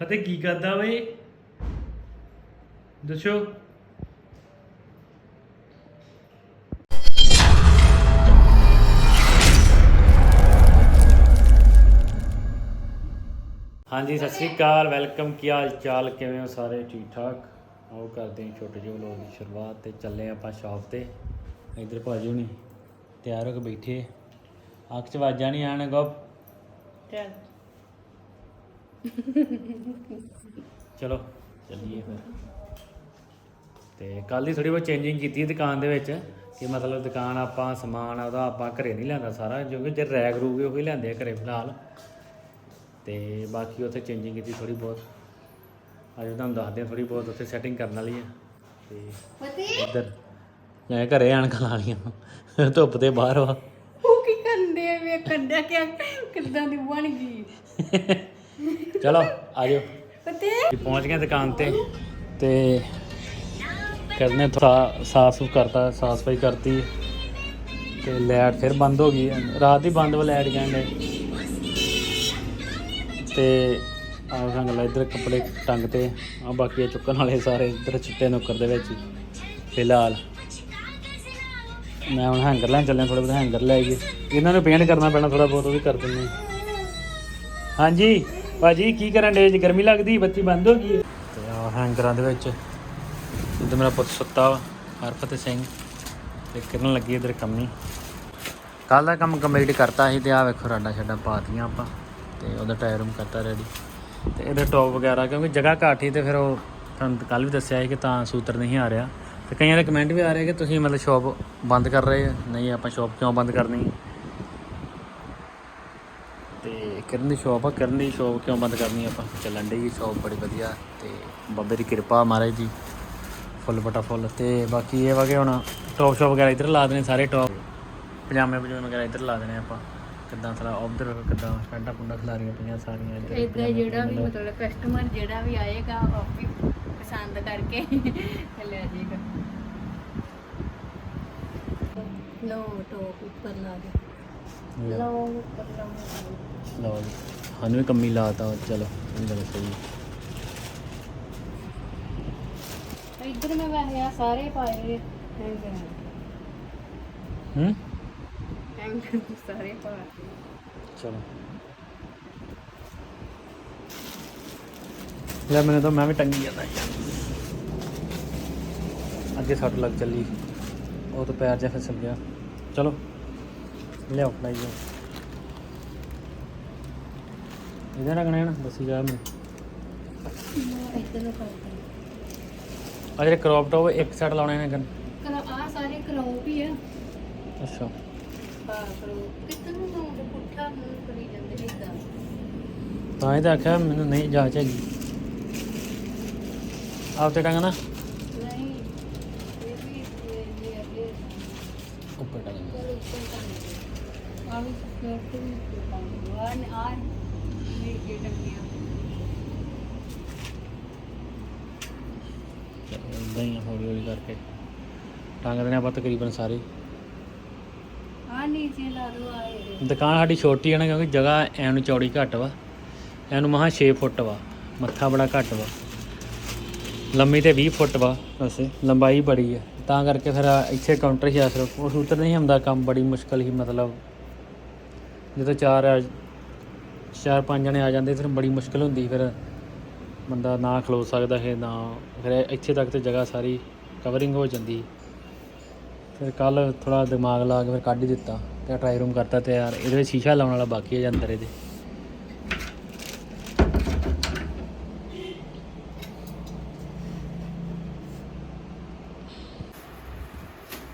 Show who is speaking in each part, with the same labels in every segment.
Speaker 1: ਫਤਿਹ ਕੀ ਕਰਦਾ ਓਏ ਦੱਸੋ। ਹਾਂਜੀ ਸਤਿ ਸ੍ਰੀ ਅਕਾਲ ਵੈਲਕਮ ਕੀ ਹਾਲ ਚਾਲ? ਕਿਵੇਂ ਹੋ ਸਾਰੇ? ਠੀਕ ਠਾਕ? ਆਓ ਕਰਦੇ ਹਾਂ ਛੋਟੇ ਜਿਹੇ ਵਲੋਗ ਦੀ ਸ਼ੁਰੂਆਤ ਤੇ ਚੱਲੇ ਆਪਾਂ ਸ਼ਾਪ ਤੇ। ਇਧਰ ਭਾਜੀ ਹੁਣੀ ਤਿਆਰ ਹੋ ਕੇ ਬੈਠੇ। ਅੱਖ ਚ ਵਾਜਾਂ ਨਹੀਂ ਆਣ ਗੱਪ?
Speaker 2: ਚੱਲ
Speaker 1: ਚਲੋ ਚੱਲੀਏ ਫਿਰ। ਤੇ ਕੱਲ ਦੀ ਥੋੜੀ ਬਹੁਤ ਚੇਂਜਿੰਗ ਕੀਤੀ ਦੁਕਾਨ ਦੇ ਵਿੱਚ ਕਿ ਮਤਲਬ ਦੁਕਾਨ ਆਪਾਂ ਸਮਾਨ ਉਹਦਾ ਆਪਾਂ ਘਰੇ ਨਹੀਂ ਲਿਆਂਦਾ ਸਾਰਾ ਕਿਉਂਕਿ ਜੇ ਰੈਕ ਰੂਗੇ ਉਹੀ ਲਿਆਂਦੇ ਆ ਘਰੇ ਫਿਲਹਾਲ। ਤੇ ਬਾਕੀ ਉੱਥੇ ਚੇਂਜਿੰਗ ਕੀਤੀ ਥੋੜੀ ਬਹੁਤ। ਅੱਜ ਤੁਹਾਨੂੰ ਦੱਸਦੇ ਆ ਥੋੜੀ ਬਹੁਤ ਉੱਥੇ ਸੈਟਿੰਗ ਕਰਨ ਵਾਲੀ ਆ ਤੇ ਇੱਧਰ ਮੈਂ ਘਰੇ ਆਣਕਾਂ ਲਾ ਲੀਆਂ ਧੁੱਪ ਤੇ ਬਾਹਰ ਵਾ।
Speaker 2: ਉਹ ਕੀ ਕਰਦੇ ਆ ਵੇਖਣ ਕਿ ਕਿੱਦਾਂ ਦੀ ਬਣ ਗਈ।
Speaker 1: ਚਲੋ ਆਜੋ
Speaker 2: ਪਤੀ।
Speaker 1: ਜੀ ਪਹੁੰਚ ਗਏ ਦੁਕਾਨ ਤੇ ਤੇ ਕਰਨੇ ਥੋੜਾ ਸਾਫ਼ ਸੁਥਰਾ ਕਰਤਾ ਸਾਫ਼ ਸਫ਼ਾਈ ਕਰਤੀ ਤੇ ਲਾਈਟ ਫਿਰ ਬੰਦ ਹੋ ਗਈ। ਰਾਤ ਦੀ ਬੰਦ ਵਾ ਲਾਈਟ ਕਹਿੰਦੇ ਤੇ ਆਹ ਸੰਗ ਲਾ ਇੱਧਰ ਕੱਪੜੇ ਟੰਗ ਤੇ ਆ ਬਾਕੀ ਆ ਚੁੱਕਣ ਵਾਲੇ ਸਾਰੇ ਇੱਧਰ ਚਿੱਟੇ ਨੁੱਕਰ ਦੇ ਵਿੱਚ ਫਿਲਹਾਲ। ਮੈਂ ਹੁਣ ਹੈਂਗਰ ਲੈਣ ਚੱਲਿਆ ਥੋੜੇ ਬਹੁਤ ਹੈਂਗਰ ਲੈ ਆਈਏ। ਇਹਨਾਂ ਨੂੰ ਪੇਂਟ ਕਰਨਾ ਪੈਣਾ ਥੋੜਾ ਬਹੁਤ ਉਹ ਵੀ ਕਰ ਦਿੰਦੇ। ਹਾਂਜੀ। ਭਾਜੀ, ਕੀ ਕਰਨ ਡੇ ਜੀ ਗਰਮੀ ਲੱਗਦੀ, ਬੱਤੀ ਬੰਦ ਹੋ ਗਈ ਹੈ। ਤੇ ਆ ਹੈਂਗਰਾਂ ਦੇ ਵਿੱਚ ਇੱਧਰ ਮੇਰਾ ਪੁੱਤ ਸੁੱਤਾ ਵਾ ਹਰਫਤ ਸਿੰਘ। ਤੇ ਕਿਰਨ ਲੱਗੀ ਇਧਰ ਕੰਮੀ। ਕੱਲ ਦਾ ਕੰਮ ਕੰਪਲੀਟ ਕਰਤਾ ਸੀ ਤੇ ਆ ਵੇਖੋ ਰਾਡਾ ਛੱਡਾ ਪਾਤੀਆਂ ਆਪਾਂ। ਤੇ ਉਹਦਾ ਟਾਇਰ ਰੂਮ ਕਰਤਾ ਰੈਡੀ ਤੇ ਇਹਦੇ ਟੌਪ ਵਗੈਰਾ, ਕਿਉਂਕਿ ਜਗ੍ਹਾ ਘੱਟ ਸੀ ਤੇ ਫਿਰ ਉਹ ਤੁਹਾਨੂੰ ਕੱਲ ਵੀ ਦੱਸਿਆ ਸੀ ਕਿ ਤਾਂ ਸੂਤਰ ਨਹੀਂ ਆ ਰਿਹਾ। ਤੇ ਕਈਆਂ ਦੇ ਕਮੈਂਟ ਵੀ ਆ ਰਹੇ ਕਿ ਤੁਸੀਂ ਮਤਲਬ ਸ਼ਾਪ ਬੰਦ ਕਰ ਰਹੇ ਆ ਨਹੀਂ, ਆਪਾਂ ਸ਼ਾਪ ਕਿਉਂ ਬੰਦ ਕਰਨੀ? ਤੇ ਕਰਨ ਦੀ ਸ਼ਾਪ ਆ ਕਰਨ ਦੀ ਸ਼ਾਪ ਕਿਉਂ ਬੰਦ ਕਰਨੀ ਆਪਾਂ? ਚੱਲਣ ਦੀ ਸ਼ਾਪ ਬੜੀ ਵਧੀਆ ਤੇ ਬਾਬੇ ਦੀ ਕਿਰਪਾ ਮਹਾਰਾਜ ਦੀ ਫੁੱਲ ਬਟਾ ਫੁੱਲ ਤੇ ਬਾਕੀ ਇਹ ਵਾ ਕਿ ਹੁਣ ਟੌਪ ਸ਼ਾਪ ਵਗੈਰਾ ਇੱਧਰ ਲਾ ਦੇਣੇ ਸਾਰੇ ਟੌਪ। ਪਜਾਮੇ ਪਜਾਮੇ ਵਗੈਰਾ ਇੱਧਰ ਲਾ ਦੇਣੇ ਆਪਾਂ। ਕਿੱਦਾਂ ਸਾਰਾ ਉਧਰ ਕਿੱਦਾਂ ਪੈਂਟਾਂ ਪੁੰਡਾ ਖਿਲਾਰੀਆਂ ਪਈਆਂ ਸਾਰੀਆਂ ਇੱਧਰ
Speaker 2: ਇਦਾਂ ਜਿਹੜਾ ਵੀ। ਮਤਲਬ ਕਸਟਮਰ ਜਿਹੜਾ ਵੀ ਆਏਗਾ ਉਹ ਵੀ ਪਸੰਦ ਕਰਕੇ ਲੈ ਜਾਏਗਾ। ਲੋ ਟੋਪ ਉੱਪਰ ਲਾ ਦੇ
Speaker 1: ਲਓ
Speaker 2: ਲੋ ਉੱਪਰ ਲਾ
Speaker 1: ਲਓ ਜੀ ਸਾਨੂੰ ਵੀ ਕੰਮੀ ਲਾਤਾ ਚਲੋ ਇਹ ਗੱਲ ਸਹੀ
Speaker 2: ਇੱਧਰ ਮੈਂ ਵੈਸੇ ਆ ਸਾਰੇ ਪਾਏ ਹੈਂਗਰ
Speaker 1: ਹੂੰ
Speaker 2: ਹੈਂਗਰ ਸਾਰੇ ਪਾਏ
Speaker 1: ਚਲੋ ਯਾਰ ਮੈਨੂੰ ਤਾਂ ਮੈਂ ਵੀ ਟੰਗੀ ਜਾਂਦਾ ਯਾਰ ਅੱਗੇ ਸੱਟ ਲੱਗ ਚੱਲੀ ਉਹ ਤਾਂ ਪੈਰ ਜਿਹਾ ਫਿਸਲ ਗਿਆ ਚਲੋ ਲਿਆਓ ਫੜਾਈ ਜਾਓ। ਇਹਦੇ ਰੱਖਣਾ ਹੈ ਨਾ ਦੱਸੀ ਜਾ ਮੈਂ ਆ ਜਿਹੜੇ ਕ੍ਰੌਪ ਟੌਪ ਇੱਕ ਸਾਈਡ ਲਾਉਣੇ ਨੇ ਗਨ
Speaker 2: ਆ ਸਾਰੇ ਕਲੌਪ ਹੀ ਆ।
Speaker 1: ਅੱਛਾ।
Speaker 2: ਕਿੱਧਰ ਨੂੰ ਲਾਉਂਦੇ ਪੁੱਠਾ ਨੂੰ ਕਰੀ ਜਾਂਦੇ ਨੇ ਇਦਾਂ
Speaker 1: ਤਾਂ ਇਹ ਤਾਂ ਆਖਿਆ ਮੈਨੂੰ ਨਹੀਂ ਜਾਚ ਹੈਗੀ। ਆਪ ਤੇ ਟੰਗਣਾ ਇਦਾਂ ਹੀ ਆ, ਹੌਲੀ ਹੌਲੀ ਕਰਕੇ। ਟੰਗ ਦੇਣੇ ਆਪਾਂ ਤਕਰੀਬਨ ਸਾਰੇ।
Speaker 2: ਆ ਨੀਚੇ ਲਾ ਦੋ ਆ
Speaker 1: ਦੁਕਾਨ ਸਾਡੀ ਛੋਟੀ ਹੈ ਨਾ ਕਿਉਂਕਿ ਜਗ੍ਹਾ ਐਨ ਚੌੜੀ ਘੱਟ ਵਾ। ਐਨ ਨੂੰ ਮਹਾ 6 ਫੁੱਟ ਵਾ ਮੱਥਾ ਬੜਾ ਘੱਟ ਵਾ। ਲੰਮੀ ਤੇ 20 ਫੁੱਟ ਵਾ ਵੈਸੇ ਲੰਬਾਈ ਬੜੀ ਹੈ ਤਾਂ ਕਰਕੇ ਫਿਰ ਇੱਥੇ ਕਾਊਂਟਰ ਹੀ ਆ ਸਿਰਫ ਉਹ ਸੂਤਰ ਨਹੀਂ ਹੁੰਦਾ ਕੰਮ ਬੜੀ ਮੁਸ਼ਕਲ ਹੀ ਮਤਲਬ ਜਦੋਂ ਚਾਰ ਚਾਰ ਪੰਜ ਜਣੇ ਆ ਜਾਂਦੇ, ਫਿਰ ਬੜੀ ਮੁਸ਼ਕਲ ਹੁੰਦੀ, ਫਿਰ ਬੰਦਾ ਨਾ ਖਲੋ ਸਕਦਾ ਹੈ, ਨਾ ਫਿਰ ਇੱਥੇ ਤੱਕ ਤੇ ਜਗ੍ਹਾ ਸਾਰੀ ਕਵਰਿੰਗ ਹੋ ਜਾਂਦੀ। ਫਿਰ ਕੱਲ ਥੋੜਾ ਦਿਮਾਗ ਲਾ ਕੇ ਫਿਰ ਕੱਢ ਹੀ ਦਿੱਤਾ ਤੇ ਟਰਾਈ ਰੂਮ ਕਰਤਾ ਤੇ ਯਾਰ ਇਹਦੇ ਵਿੱਚ ਸ਼ੀਸ਼ਾ ਲਾਉਣ ਵਾਲਾ ਬਾਕੀ ਹੈ ਜਾਂ ਅੰਦਰ ਇਹਦੇ।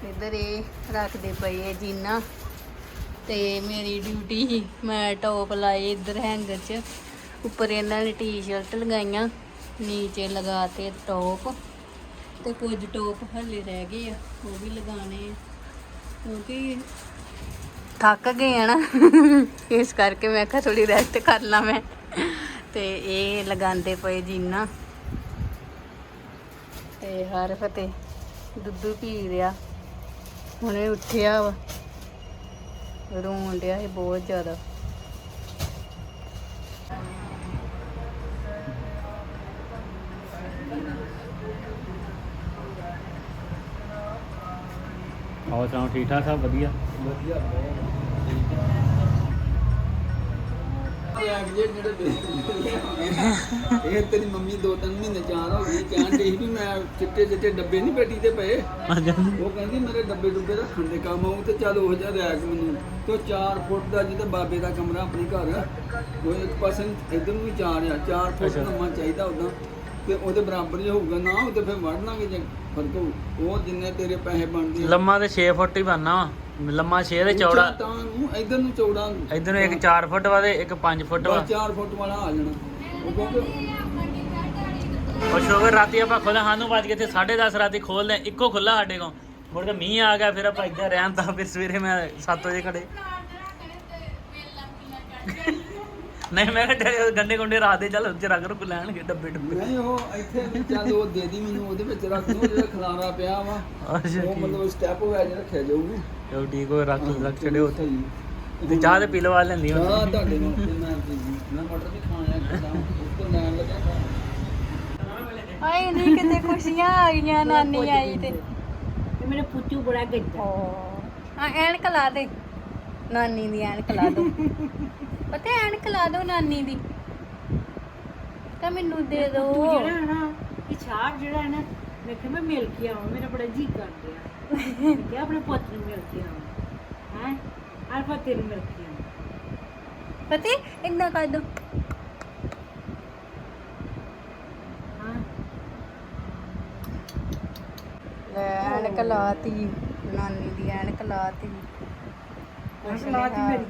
Speaker 2: ਇੱਧਰ ਇਹ ਰੱਖਦੇ ਪਏ ਜੀਨਾ। ਤੇ ਮੇਰੀ ਡਿਊਟੀ ਸੀ। ਮੈਂ ਟੌਪ ਲਾਏ ਇੱਧਰ ਹੈਂਗਰ 'ਚ। ਉੱਪਰ ਇਹਨਾਂ ਨੇ ਟੀ-ਸ਼ਰਟ ਲਗਾਈਆਂ, ਨੀਚੇ ਲਗਾਤੇ ਟੌਪ ਤੇ ਕੁਝ ਟੌਪ ਹੱਲੇ ਰਹਿ ਗਏ ਆ, ਉਹ ਵੀ ਲਗਾਣੇ ਆ। ਕਿਉਂਕਿ ਥੱਕ ਗਏ ਆ ਨਾ। ਇਸ ਕਰਕੇ ਮੈਂ ਕਿਹਾ ਥੋੜੀ ਰੈਸਟ ਕਰ ਲਾਂ ਮੈਂ। ਤੇ ਇਹ ਲਗਾਉਂਦੇ ਪਏ ਜੀਨਾ। ਤੇ ਹਰ ਫਤੇ ਦੁੱਧੂ ਪੀ ਰਿਹਾ। ਹੁਣੇ ਉੱਠਿਆ ਵਾ। ਰੋਣ ਡਿਆ ਸੀ ਬਹੁਤ ਜ਼ਿਆਦਾ।
Speaker 1: ਹੋਰ ਸੁਣਾਓ ਠੀਕ ਠਾਕ ਸਭ? ਵਧੀਆ?
Speaker 3: ਵਧੀਆ ਬਹੁਤ ਇਹ ਤੇਰੀ ਮੰਮੀ ਦੋ ਤਿੰਨ ਮਹੀਨੇ ਚਾਰ ਹੋ ਗਈ ਕਹਿਣ ਡਈ ਸੀ ਵੀ ਮੈਂ ਚਿੱਟੇ ਚਿੱਟੇ ਡੱਬੇ ਨਹੀਂ ਪੇਟੀ ਤੇ ਪਏ। ਉਹ ਕਹਿੰਦੀ ਮੇਰੇ ਡੱਬੇ ਡੁੱਬੇ ਰੱਖਣ ਦੇ ਕੰਮ ਆਉਂ ਤੇ ਚੱਲ ਉਹ ਜਿਹਾ ਰੈਕ ਮੈਨੂੰ। ਤੇ 4 ਫੁੱਟ ਦਾ ਜਿਹਦੇ ਬਾਬੇ ਦਾ ਕਮਰਾ ਆਪਣੇ ਘਰ ਉਹ ਇੱਕ ਪਾਸੇ ਨੂੰ ਇੱਧਰ ਨੂੰ ਵੀ 4 ਆ। 4 ਫੁੱਟ। ਲੰਮਾ ਚਾਹੀਦਾ ਉਦਾਂ ਤੇ ਉਹਦੇ ਬਰਾਬਰ ਹੀ ਹੋਊਗਾ ਨਾ ਉਹ ਤੇ ਫਿਰ ਵੜ ਲਾਂਗੇ ਜੇ ਫ਼ਰਕ ਉਹ ਜਿੰਨੇ ਤੇਰੇ ਪੈਸੇ ਬਣਦੇ
Speaker 1: ਲੰਮਾ ਤੇ 6 ਫੁੱਟ ਹੀ ਬਣਨਾ ਵਾ। ਲੰਮਾ 6 ਤੇ ਚੌੜਾ।
Speaker 3: ਉੱਚਾ ਤਾਂ ਨੂੰ ਇੱਧਰ ਨੂੰ ਚੌੜਾ
Speaker 1: ਇਧਰ ਨੂੰ ਇੱਕ 4 ਫੁੱਟ ਵਾ ਤੇ ਇੱਕ 5 ਫੁੱਟ ਵਾ।
Speaker 3: 4 ਫੁੱਟ ਵਾਲਾ ਆ ਜਾਣਾ। ਉਹ ਕਿਉਂਕਿ
Speaker 1: ਉਹ ਸ਼ੋਗਰ ਰਾਤੀ ਆਪਾਂ ਖੋਲਾਂ ਸਾਨੂੰ ਵੱਜ ਗਏ ਤੇ 10:30 ਰਾਤੀ ਖੋਲਦੇ ਇੱਕੋ ਖੁੱਲਾ ਸਾਡੇ ਕੋਲ। ਮੁੜ ਕੇ ਮੀਂਹ ਆ ਗਿਆ ਫਿਰ ਆਪਾਂ ਇੱਧਰ ਰਹਿਣ ਤਾਂ ਫਿਰ ਸਵੇਰੇ ਮੈਂ 7 ਵਜੇ ਖੜੇ ਨਹੀਂ ਮੈਂ ਕਿਹਾ ਗੰਡੇ ਗੁੰਡੇ ਰਾਤ ਦੇ ਚੱਲ ਉੱਚ ਰੱਖ ਰੁਕ ਲੈਣਗੇ ਡੱਬੇ ਡੱਬੇ।
Speaker 3: ਨਹੀਂ ਉਹ ਇੱਥੇ ਵੀ ਚੱਲ ਉਹ ਦੇ ਦੀ ਮੈਨੂੰ ਉਹਦੇ ਵਿੱਚ ਰੱਖ ਦੋ ਜਿਹੜਾ ਖਲਾਰਾ ਪਿਆ ਵਾ।
Speaker 1: ਅੱਛਾ
Speaker 3: ਉਹ ਮਤਲਬ ਸਟੈਪ ਵੈਜ ਰੱਖਿਆ ਜਾਊਗਾ।
Speaker 1: ਚਲੋ ਠੀਕ ਹੋ ਰੱਖ ਰੱਖ ਛੜਿਓ ਉੱਥੇ।
Speaker 3: ਹੀ
Speaker 1: ਤੇ ਚਾਹ ਤੇ ਪੀ ਲਵਾ ਲੈਂਦੀ
Speaker 3: ਚਾਹ
Speaker 1: ਹੁਣ
Speaker 3: ਤੁਹਾਡੇ ਨਾਲ ਮੈਂ ਮੈਂ ਮਟਰ ਵੀ ਖਾਣਾ ਕਿਦਾਂ ਉਸ ਤੋਂ ਲੈਣ ਲੱਗਾ
Speaker 2: ਆਏ ਨਹੀਂ ਕਿਤੇ ਖੁਸ਼ੀਆਂ ਆ ਗਈਆਂ ਨਾਨੀ ਆਈ ਤੇ।
Speaker 4: ਤੇ ਮੇਰੇ ਪੁੱਤੂ ਬੜਾ ਗੱਦਾ
Speaker 2: ਆ ਐਨਕ ਲਾ ਦੇ। ਨਾਨੀ ਦੀ ਐਨਕ ਲਾ ਦੋ। ਪਤਾ ਐਨਕ ਲਾ ਦੋ ਨਾਨੀ ਦੀ। ਤਾਂ ਮੈਨੂੰ ਦੇ
Speaker 4: ਤੂੰ
Speaker 2: ਦੋ
Speaker 4: ਜਿਹੜਾ ਹੈ ਨਾ ਇਹ ਛਾਪ ਜਿਹੜਾ ਹੈ ਨਾ ਮੈਂ ਕਿਹਾ ਮੈਂ ਮਿਲ ਕੇ ਆਵਾਂ ਮੇਰਾ ਬੜਾ ਜੀ ਕਰ ਮੈਂ ਕਿਹਾ ਆਪਣੇ ਪੁੱਤ ਨੂੰ ਮਿਲ ਕੇ ਆਵਾਂ ਹੈ? ਆਲਫਾ ਤੇਰੇ ਮਿਲ ਕੇ ਆਵਾਂ।
Speaker 2: ਪਤਾ ਇੰਨਾ ਕਰ ਦੋ।
Speaker 4: ਹਾਂ।
Speaker 2: ਲੈ ਐਨਕ ਲਾਤੀ ਨਾਨੀ ਦੀ ਐਨਕ ਲਾਤੀ।
Speaker 4: ਆਹ ਲਾਤੀ ਮੇਰੀ।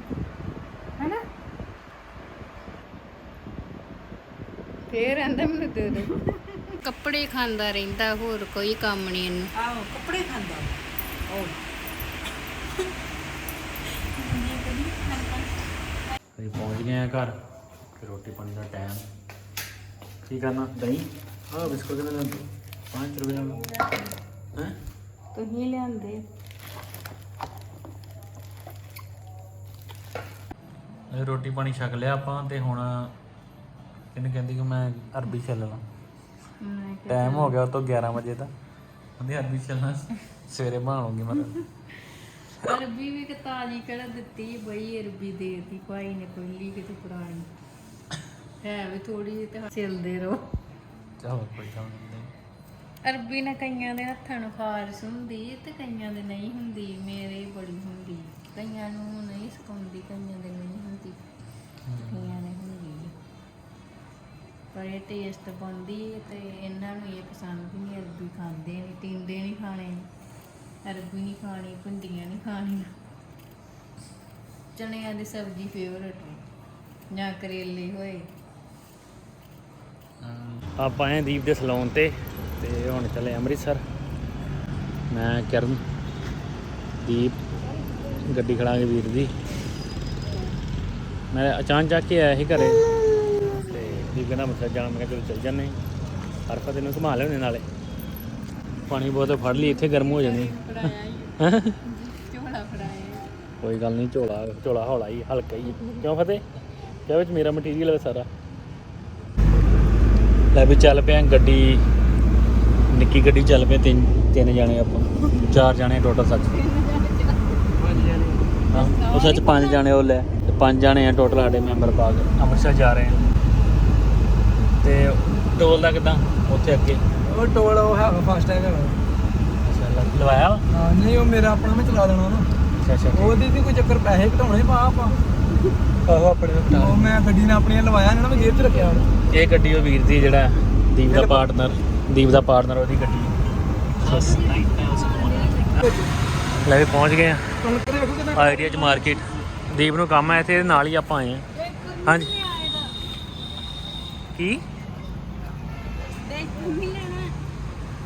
Speaker 4: ਹੈ।
Speaker 2: ਫੇਰ ਆਂਦਾ ਮੈਨੂੰ ਦੇ ਦੋ। ਕੱਪੜੇ ਖਾਂਦਾ ਰਹਿੰਦਾ ਹੋਰ ਕੋਈ ਕੰਮ ਨਹੀਂ ਇਹਨੂੰ।
Speaker 4: ਆਹੋ ਕੱਪੜੇ ਖਾਂਦਾ। ਉਹ
Speaker 1: ਅਸੀਂ ਪਹੁੰਚ ਗਏ ਆ ਘਰ ਤੇ ਰੋਟੀ ਪਾਣੀ ਦਾ ਟਾਈਮ ਕੀ ਕਰਨਾ? ਦਹੀਂ? ਆਹ ਬਿਸਕੁਟ ਦੇ ਨਾਲ 5 ਰੁਪਏ ਦਾ। ਹੈ?
Speaker 2: ਤੁਸੀਂ ਲਿਆਂਦੇ।
Speaker 1: ਇਹ ਰੋਟੀ ਪਾਣੀ ਛਕ ਲਿਆ ਆਪਾਂ ਤੇ ਹੁਣ ਇਹਨੂੰ ਕਹਿੰਦੀ ਕਿ ਮੈਂ ਅਰਬੀ ਛੱਲਣਾ। ਟਾਈਮ ਹੋ ਗਿਆ ਉਹ ਤੋਂ 11 ਵਜੇ ਦਾ ਕਹਿੰਦੀ ਅਰਬੀ ਛੱਲਣਾ ਸਵੇਰੇ ਬਣਾਉਂਗੀ ਮੈਂ
Speaker 2: ਅਰਬੀ ਵੀ ਕਿ ਤਾਜੀ ਕਿਹੜਾ ਦਿੱਤੀ ਬਈ ਅਰਬੀ ਦੇਤੀ ਕੋਈ ਨੇ ਕੋਈ ਲੀ ਕਿਤੇ ਪੁਰਾਣੀ। ਹੈ ਵੀ ਥੋੜੀ ਤੇ ਸਿਲਦੇ ਰਹੋ।
Speaker 1: ਚਲੋ ਕੋਈ ਗੱਲ ਨਹੀਂ।
Speaker 2: ਅਰਬੀ ਨਾ ਕਈਆਂ ਦੇ ਹੱਥਾਂ ਨੂੰ ਖਾਰਸ ਹੁੰਦੀ ਤੇ ਕਈਆਂ ਦੇ ਨਹੀਂ ਹੁੰਦੀ ਮੇਰੇ ਬੜੀ ਹੁੰਦੀ। ਕਈਆਂ ਨੂੰ ਨਹੀਂ ਸਕਾਉਂਦੀ ਕਈਆਂ ਦੇ ਨਹੀਂ ਹੁੰਦੀ। ਕਈਆਂ। ਪਰ ਇਹ ਟੇਸਟ ਬੰਦੀ ਤੇ ਇਹਨਾਂ ਨੂੰ ਇਹ ਪਸੰਦ ਨਹੀਂ, ਅਰਬੀ ਖਾਂਦੇ ਨਹੀਂ, ਟਿੰਡੇ ਨਹੀਂ ਖਾਣੇ। ਅਰਬੀ ਨਹੀਂ ਖਾਣੀ, ਭਿੰਡੀਆਂ ਨਹੀਂ ਖਾਣੀਆਂ। ਚਣਿਆਂ ਦੀ ਸਬਜ਼ੀ ਫੇਵਰਟ ਜਾਂ ਕਰੇਲੇ ਹੋਏ।
Speaker 1: ਆਪਾਂ ਆਏ ਦੀਪ ਦੇ ਸਲੂਨ ਤੇ ਤੇ ਹੁਣ ਚੱਲੇ ਅੰਮ੍ਰਿਤਸਰ। ਮੈਂ ਕਰਨ, ਦੀਪ, ਗੱਡੀ ਖੜਾਂਗੇ ਵੀਰ ਦੀ ਮੈਂ ਅਚਾਨਕ ਕੇ ਆਇਆ ਸੀ ਘਰੇ। ਤੇ ਕਹਿੰਦਾ ਮਸਾ ਜਾਣਾ, ਮੈਂ ਕਿਹਾ ਚਲੋ ਚੱਲ ਜਾਂਦੇ ਹਰਫਾ ਤੈਨੂੰ ਇਹਨੂੰ ਘੁਮਾ ਲਿਆਉਂਦੇ ਨਾਲੇ। ਪਾਣੀ ਬੋਤਲ ਫੜ ਲਈ, ਇੱਥੇ ਗਰਮ ਹੋ ਜਾਣੀ ਹੈਂ?
Speaker 2: ਝੋਲਾ ਫੜਾਇਆ
Speaker 1: ਕੋਈ ਗੱਲ ਨਹੀਂ, ਝੋਲਾ ਝੋਲਾ ਹੌਲਾ ਹੀ, ਹਲਕਾ ਹੀ। ਕਿਉਂ ਫਤਿਹ? ਕਿਹ ਵਿੱਚ ਮੇਰਾ ਮਟੀਰੀਅਲ ਹੈ ਸਾਰਾ? ਲੈ ਵੀ ਚੱਲ ਪਿਆ ਗੱਡੀ। ਨਿੱਕੀ ਗੱਡੀ ਚੱਲ ਪਏ ਤਿੰਨ ਤਿੰਨ ਜਾਣੇ ਆਪਾਂ। ਚਾਰ ਜਾਣੇ ਟੋਟਲ ਸੱਚ। ਹਾਂ, ਉਹ ਸੱਚ ਪੰਜ ਜਾਣੇ ਉਹ ਲੈ। ਤੇ ਪੰਜ ਜਾਣੇ ਆ ਟੋਟਲ ਸਾਡੇ ਮੈਂਬਰ ਪਾ ਕੇ। ਅੰਮ੍ਰਿਤਸਰ ਜਾ ਰਹੇ ਆ। ਤੇ ਟੋਲ ਦਾ ਕਿਦਾਂ ਉੱਥੇ ਅੱਗੇ?
Speaker 3: ਉਹ ਟੋਲ ਉਹ ਹੈਗਾ ਫਾਸਟ ਟੈਗ ਹੈਗਾ।
Speaker 1: ਅੱਛਾ ਲਵਾਇਆ ਵਾ?
Speaker 3: ਹਾਂ ਨਹੀਂ ਉਹ ਮੇਰਾ ਆਪਣਾ ਮੈਂ ਚਲਾ ਦੇਣਾ ਨਾ।
Speaker 1: ਅੱਛਾ ਅੱਛਾ ਠੀਕ।
Speaker 3: ਉਹਦੀ ਵੀ ਕੋਈ ਚੱਕਰ ਪੈਸੇ ਘਟਾਉਣੇ ਪਾ ਆਪਾਂ। ਆਹੋ ਆਪਣੇ ਉਹ ਮੈਂ ਗੱਡੀ ਨੇ ਆਪਣੀ ਲਵਾਇਆ ਨਾ ਮੈਂ ਜੇਬ 'ਚ ਰੱਖਿਆ।
Speaker 1: ਇਹ ਗੱਡੀ ਉਹ ਵੀਰ ਦੀ ਜਿਹੜਾ ਦੀਪ ਦਾ ਪਾਰਟਨਰ ਦੀਪ ਦਾ ਪਾਰਟਨਰ ਉਹਦੀ ਗੱਡੀ। ਲੈ ਵੀ ਪਹੁੰਚ ਗਏ ਆ।
Speaker 3: ਵੇਖੋ
Speaker 1: ਆਈਡੀਆ ਚ ਮਾਰਕੀਟ ਦੀਪ ਨੂੰ ਕੰਮ ਤੇ ਇਹਦੇ ਨਾਲ ਹੀ ਆਪਾਂ ਆਏ ਆ। ਹਾਂਜੀ। ਕੀ?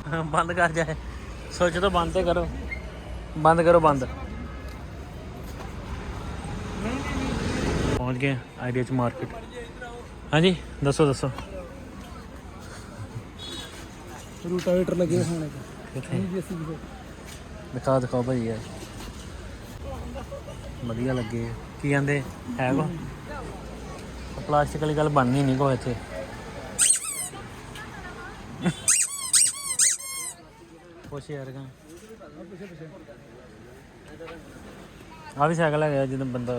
Speaker 1: ਹਾਂ, ਬੰਦ ਕਰ ਜਾਏ ਸੋਚ ਤੋਂ ਬੰਦ ਤੇ ਕਰੋ। ਬੰਦ ਕਰੋ ਬੰਦ। ਪਹੁੰਚ ਗਏ ਆਈਡੀਆ ਚ ਮਾਰਕੀਟ ਹਾਂਜੀ ਦੱਸੋ ਦੱਸੋ।
Speaker 3: ਰੂਟਾਵੇਟਰ ਲੱਗੇ ਹੋਣੇ
Speaker 1: ਕਿੱਥੇ? ਦਿਖਾ। ਦਿਖਾਓ ਭਾਈ ਯਾਰ। ਵਧੀਆ ਲੱਗੇ। ਕੀ ਕਹਿੰਦੇ? ਹੈ ਕੋ? ਪਲਾਸਟਿਕ ਵਾਲੀ ਗੱਲ ਬਣਨੀ ਨਹੀਂ ਕੋ ਇੱਥੇ। ਪੁੱਛ ਯਾਰ ਕਾ ਆ ਵੀ ਸਾਈਕਲ ਹੈਗਾ ਜਦੋਂ ਬੰਦਾ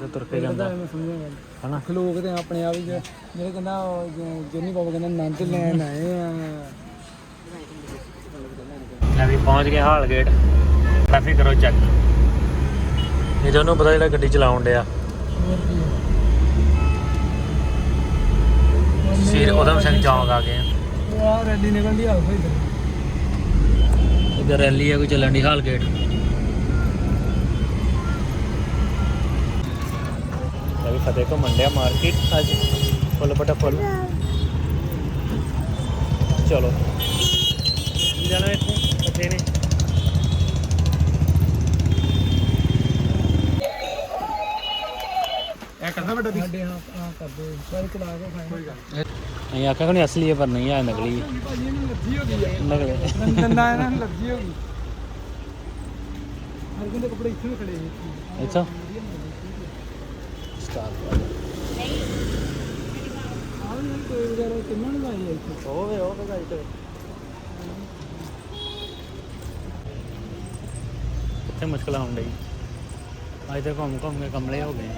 Speaker 1: ਤੇ ਤੁਰ ਕੇ ਜਾਂਦਾ।
Speaker 3: ਮੈਂ ਸਮਝਿਆ
Speaker 1: ਹਨਾ?
Speaker 3: ਲੋਕ ਤੇ ਆਪਣੇ ਆਪ ਹੀ ਜੇ- ਜਿਹੜੇ ਕਹਿੰਦਾ ਉਹ ਜ- ਜੋਨੀ ਬਾਬਾ ਕਹਿੰਦਾ ਨੰਦ ਲੈਣ ਆਏ ਆ।
Speaker 1: ਲੈ ਵੀ ਪਹੁੰਚ ਗਏ ਹਾਲ ਗੇਟ। ਟ੍ਰੈਫਿਕ ਕਰੋ ਚੈੱਕ ਇਹ ਤੁਹਾਨੂੰ ਪਤਾ ਜਿਹੜਾ ਗੱਡੀ ਚਲਾਉਣ ਡਿਆ। ਸਿਰ ਉਦਮ ਸਿੰਘ ਚੌਂਕ ਆ ਗਏ ਆ।
Speaker 3: ਉਹ ਆ ਰੈਲੀ ਨਿਕਲਦੀ ਆ ਹੋਈ
Speaker 1: ਇੱਧਰ ਰੈਲੀ ਆ, ਕੋਈ ਚੱਲਣ ਦੀ ਹਾਲ ਗੇਟ। ਲੈ ਫਤਿਹ ਕੋ ਮੰਡਿਆ ਮਾਰਕੀਟ, ਅੱਜ ਫੁੱਲ ਬਟਾ ਫੁੱਲ। ਚਲੋ। ਕੀ ਜਾਣਾ ਇੱਥੇ? ਇੱਥੇ ਨੇ
Speaker 3: ਇਹ ਕਰਦਾ ਵੱਡਾ ਸਾਡੇ ਹਾਂ ਆ ਕਰਦੇ ਸਾਰੇ ਚਲਾ ਕੇ ਖਾਏ
Speaker 1: ਨਹੀਂ। ਆਖਿਆ ਕੋਈ ਅਸਲੀ ਹੈ ਪਰ ਨਹੀਂ ਆ ਨਕਲੀ ਹੈ
Speaker 3: ਭਾਜੀ ਇਹਨੂੰ ਲੱਗੀ ਹੋ ਗਈ ਆ।
Speaker 1: ਨਕਲੀ।
Speaker 3: ਨੰਨਾ ਇਹਨਾਂ ਨੂੰ ਲੱਗੀ ਹੋ ਗਈ ਹਰ ਕਹਿੰਦੇ ਕੱਪੜੇ ਇੱਥੇ ਵੀ ਖੜੇ ਸੀ।
Speaker 1: ਸਟਾਰ
Speaker 3: ਆਹ ਵੀ ਕੋਈ ਵਗੈਰਾ ਕਿੰਨਾਂ ਨੂੰ ਲਾਈ ਇੱਥੇ?
Speaker 1: ਹੋਵੇ ਉਹ ਬਗਾਈ ਤੇ। ਕਿੱਥੇ ਮੁਸ਼ਕਲ ਆਉਣ ਡਈ? ਅੱਜ ਤੇ ਘੁੰਮ ਘੁੰਮ ਕੇ ਕਮਲੇ ਹੋ ਗਏ।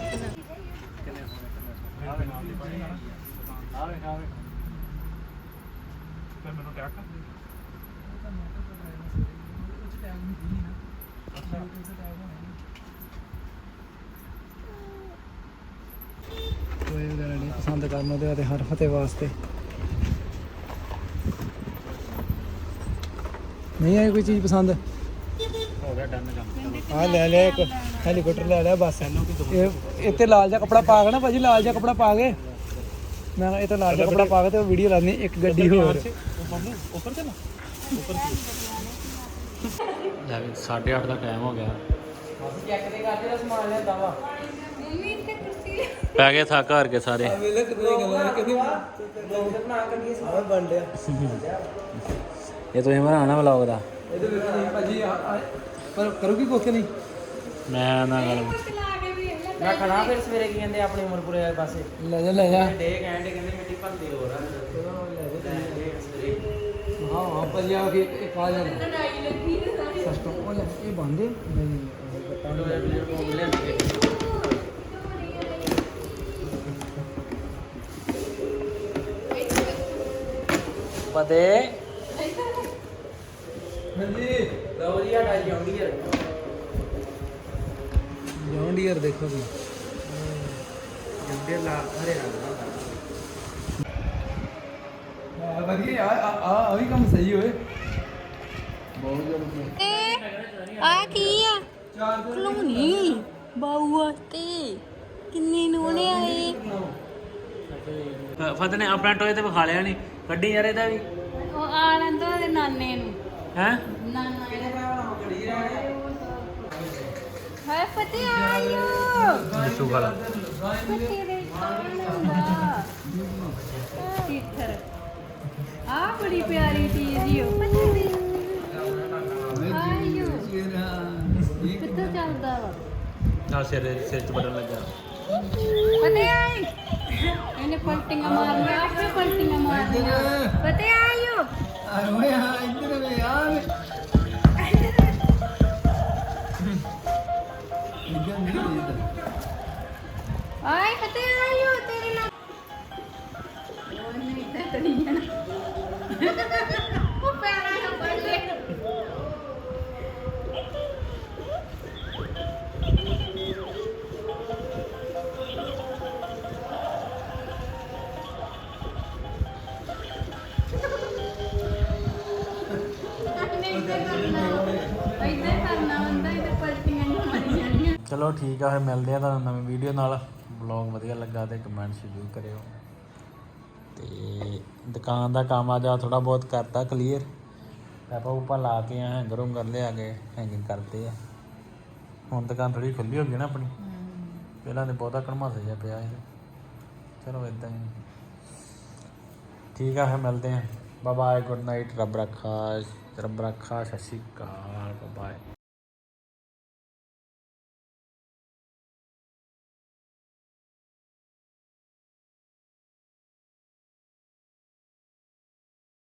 Speaker 3: ਕੋਈ ਵਗੈਰਾ ਨਹੀਂ ਪਸੰਦ ਕਰਨ ਉਹਦੇ ਤੇ ਹਰ ਫਤੇ ਵਾਸਤੇ। ਨਹੀਂ ਆਈ ਕੋਈ ਚੀਜ਼ ਪਸੰਦ?
Speaker 1: ਹੋ ਗਿਆ ਡਨ ਕੰਮ।
Speaker 3: ਆ ਲੈ ਲਿਆ ਇੱਕ। ਹੈਲੀਕਾਪਟਰ ਲੈ ਲਿਆ ਬਸ। ਇਹ ਇੱਥੇ ਲਾਲ ਜਿਹਾ ਕੱਪੜਾ ਪਾ ਕੇ ਨਾ ਭਾਜੀ ਲਾਲ ਜਿਹਾ ਕੱਪੜਾ ਪਾ ਕੇ। ਮੈਂ ਇਹ ਤਾਂ ਲਾਲ ਜਿਹਾ ਕੱਪੜਾ ਪਾ ਕੇ ਤੇ ਵੀਡੀਓ ਲਾਣੀ ਇੱਕ ਗੱਡੀ ਹੋਰ।
Speaker 1: ਉੱਪਰ ਲੈ ਵੀ 8:30 ਦਾ ਟਾਈਮ ਹੋ ਗਿਆ
Speaker 3: ਚੈੱਕ ਦੇ ਕਰਦੇ ਦਾ ਸਮਾਨ ਲਿਆਂਦਾ ਵਾ
Speaker 1: ਪੈ ਗਏ ਥੱਕ ਹਾਰ ਕੇ ਸਾਰੇ।
Speaker 3: ਵੇਲੇ ਕਿਤੇ ਗੱਲਾਂ ਕਿਤੇ ਬਣਾ ਕਰੀਏ ਸਾਰਾ ਬਣ ਡਿਆ
Speaker 1: ਇਹ ਤੁਸੀਂ ਬਣਾਉਣਾ ਵਲੌਗ ਦਾ।
Speaker 3: ਇਹਦੇ ਵਿੱਚ ਨਹੀਂ ਭਾਜੀ ਪਰ ਕਰੂਗੀ ਕੁਛ ਕਿ ਨਹੀਂ?
Speaker 1: ਮੈਂ ਨਾ ਗੱਲ
Speaker 5: ਮੈਂ ਖੜਾ ਫਿਰ ਸਵੇਰੇ ਕੀ ਕਹਿੰਦੇ ਆਪਣੇ ਉਮਰਪੁਰੇ ਵਾਲੇ ਪਾਸੇ।
Speaker 3: ਲੈ ਜਾ ਲੈ ਜਾ।
Speaker 5: ਡੇ ਕਹਿੰਦੇ ਕਹਿੰਦੇ ਮਿੱਟੀ ਭੰਦੀ ਹੋ ਰਹਾ
Speaker 3: ਹਾਂ। ਹਾਂ ਭਾਜੀ ਆ ਕੇ ਇੱਕ ਆ ਜਾ। ਸਿਸਟਮ ਉਹ ਲੈ ਇਹ ਬੰਦੇ ਨਹੀਂ ਨਹੀਂ ਬਤਾ
Speaker 1: ਪਤੇ?
Speaker 3: ਹਾਂਜੀ
Speaker 5: ਲਓ ਜੀ ਆ ਡਾਈ ਆਉਂਦੀ ਹੈ।
Speaker 3: ਡੀਅਰ ਦੇਖੋ ਜੀ।
Speaker 5: ਜੰਦੇ ਲਾ ਹਰੇ ਰੰਗ ਦਾ।
Speaker 3: ਆ ਵਧੀਆ ਆ ਆ ਆ ਵੀ ਕੰਮ ਸਹੀ ਹੋਏ। ਬਹੁਤ ਜ਼ਿਆਦਾ
Speaker 2: ਆ ਕੀ ਆ? ਕਲੋਨੀ ਬਾਊ ਵਾਸਤੇ ਕਿੰਨੇ ਨੋਣੇ ਆਏ?
Speaker 1: ਫਤਿਹ ਨੇ ਆਪਣਾ ਟੋਏ ਤੇ ਵਿਖਾ ਲਿਆ ਨਹੀਂ ਕੱਢੀ ਯਾਰ ਇਹਦਾ ਵੀ।
Speaker 2: ਉਹ ਆ ਲੈਂਦਾ ਉਹਦੇ ਨਾਨੇ ਨੂੰ।
Speaker 1: ਹੈ?
Speaker 2: ਨਾਨਾ ਹਾਏ ਫਤਿਹ ਆਇਓ
Speaker 1: ਦੱਸੂ ਗੱਲ
Speaker 2: ਫਤਿਹ ਦੇ ਆਨੰਦਾ ਟੀਚਰ ਆ ਬੜੀ ਪਿਆਰੀ ਚੀਜ਼ ਈ ਓ ਫਤਿਹ ਦੀ ਆਇਓ ਕਿੱਥੋਂ ਚੱਲਦਾ ਵਾ
Speaker 1: ਆ ਸਿਰ ਸਿਰ ਚ ਬਟਨ ਲੱਗਾ
Speaker 2: ਫਤਿਹ ਆਈ ਇਹਨੇ ਪਲਟੀਆਂ ਮਾਰਨੀਆਂ ਆਪੇ ਪਲਟੀਆਂ ਮਾਰਨੀਆਂ ਫਤਿਹ ਆਇਓ
Speaker 3: ਆ ਓਏ ਆ ਇੱਧਰ ਵੇ ਯਾਰ ਇੱਧਰ ਨਹੀਂ ਇੱਧਰ
Speaker 2: ਆਏ ਫਤਿਹ ਆਇਓ ਤੇਰੇ ਨਾਲ। ਉਹ ਨਹੀਂ ਤੇ ਕਰੀ ਜਾਣਾ।
Speaker 1: ਚਲੋ ਠੀਕ ਆ, ਫਿਰ ਮਿਲਦੇ ਆ ਤੁਹਾਨੂੰ ਨਵੀਂ ਵੀਡੀਓ ਨਾਲ। ਵਲੌਗ ਵਧੀਆ ਲੱਗਾ ਤੇ ਕਮੈਂਟ ਜ਼ਰੂਰ ਕਰਿਓ। ਤੇ ਦੁਕਾਨ ਦਾ ਕੰਮ ਆ, ਜਾ ਥੋੜਾ ਬਹੁਤ ਕਰਤਾ ਕਲੀਅਰ ਆਪਾਂ ਉੱਪਰ ਲਾ ਕੇ ਆ ਹੈਂਗਰ ਹੁੰਗਰ ਲਿਆ ਕੇ ਹੈਂਗਿੰਗ ਕਰਦੇ ਆ। ਹੁਣ ਦੁਕਾਨ ਥੋੜੀ ਖੁੱਲੀ ਹੋ ਗਈ ਨਾ ਆਪਣੀ। ਪਹਿਲਾਂ ਤੇ ਬਹੁਤਾ ਕਣਮਾਸ ਜਿਹਾ ਪਿਆ ਇਹ ਚਲੋ ਇਦਾਂ ਹੀ। ਠੀਕ ਆ, ਫਿਰ ਮਿਲਦੇ ਆ। ਬਾਏ ਬਾਏ ਗੁੱਡ ਨਾਈਟ ਰੱਬ ਰੱਖਾ ਰੱਬ ਰੱਖਾ, ਸਤਿ ਸ਼੍ਰੀ ਅਕਾਲ ਬਾਏ